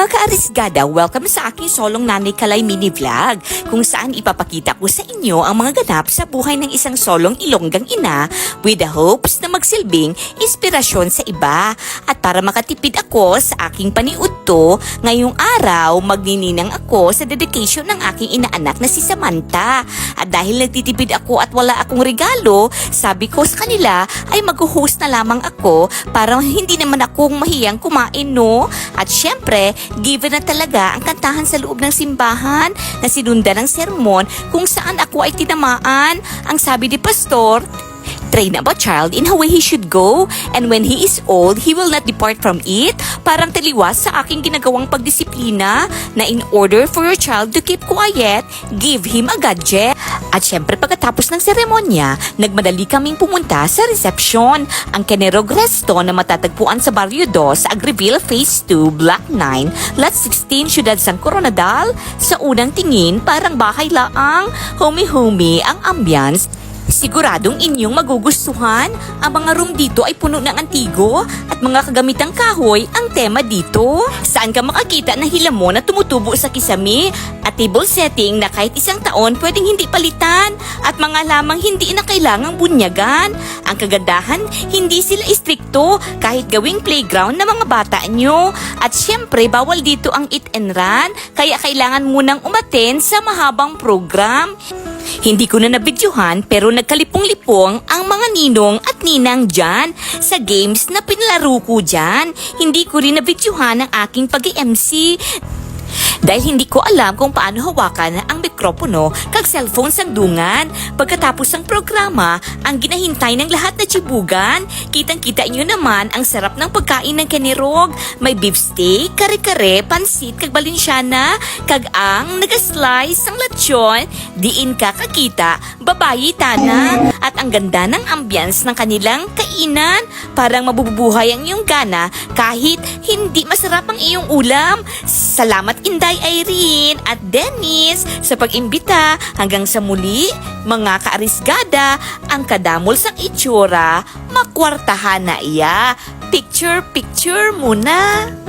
Mga kaarisgada, welcome sa aking solong nanay kalay mini vlog kung saan ipapakita ko sa inyo ang mga ganap sa buhay ng isang solong ilonggang ina with the hopes na magsilbing inspirasyon sa iba. At para makatipid ako sa aking paniudto, ngayong araw magnininang ako sa dedication ng aking inaanak na si Samantha. At dahil nagtitipid ako at wala akong regalo, sabi ko sa kanila ay mag-host na lamang ako para hindi naman akong mahiyang kumain no. At syempre, given na talaga ang kantahan sa loob ng simbahan na sinunda ng sermon kung saan ako ay tinamaan. Ang sabi ni Pastor, Train up a child in a way he should go, and when he is old, he will not depart from it. Parang taliwas sa aking ginagawang pagdisiplina na in order for your child to keep quiet, give him a gadget. At syempre pagkatapos ng seremonya, nagmadali kaming pumunta sa reception. Ang Canerog Resto na matatagpuan sa Barrio 2 sa Agriville Phase 2, Block 9, Lot 16, Ciudad San Coronadal. Sa unang tingin, parang bahay laang, homey-homey ang ambience Siguradong inyong magugustuhan. Ang mga room dito ay puno ng antigo at mga kagamitang kahoy ang tema dito. Saan ka makakita ng hilamon na tumutubo sa kisame at table setting na kahit isang taon pwedeng hindi palitan at mga lamang hindi na kailangang bunyagan. Ang kagandahan, hindi sila istrikto kahit gawing playground ng mga bata nyo. At syempre, bawal dito ang eat and run kaya kailangan munang umaten sa mahabang program. Hindi ko na nabidyuhan pero nagkalipong-lipong ang mga ninong at ninang dyan sa games na pinalaro ko dyan. Hindi ko rin nabidyuhan ang aking pag-MC dahil hindi ko alam kung paano hawakan ang mikropono kag cellphone sang dungan. Pagkatapos ng programa, ang ginahintay ng lahat na chibugan, kitang-kita inyo naman ang sarap ng pagkain ng kanirog. May beef steak, kare-kare, pansit, kag balinsyana, kag ang nagaslice ng lechon, diin ka kakita, babayi tana. At ang ganda ng ambience ng kanilang kainan, parang mabubuhay ang iyong gana kahit hindi masarap ang iyong ulam. Salamat Inday Irene at Dennis sa pag-imbita hanggang sa muli, mga kaarisgada, ang kadamol sa itsura, makwartahan na iya. Picture, picture muna.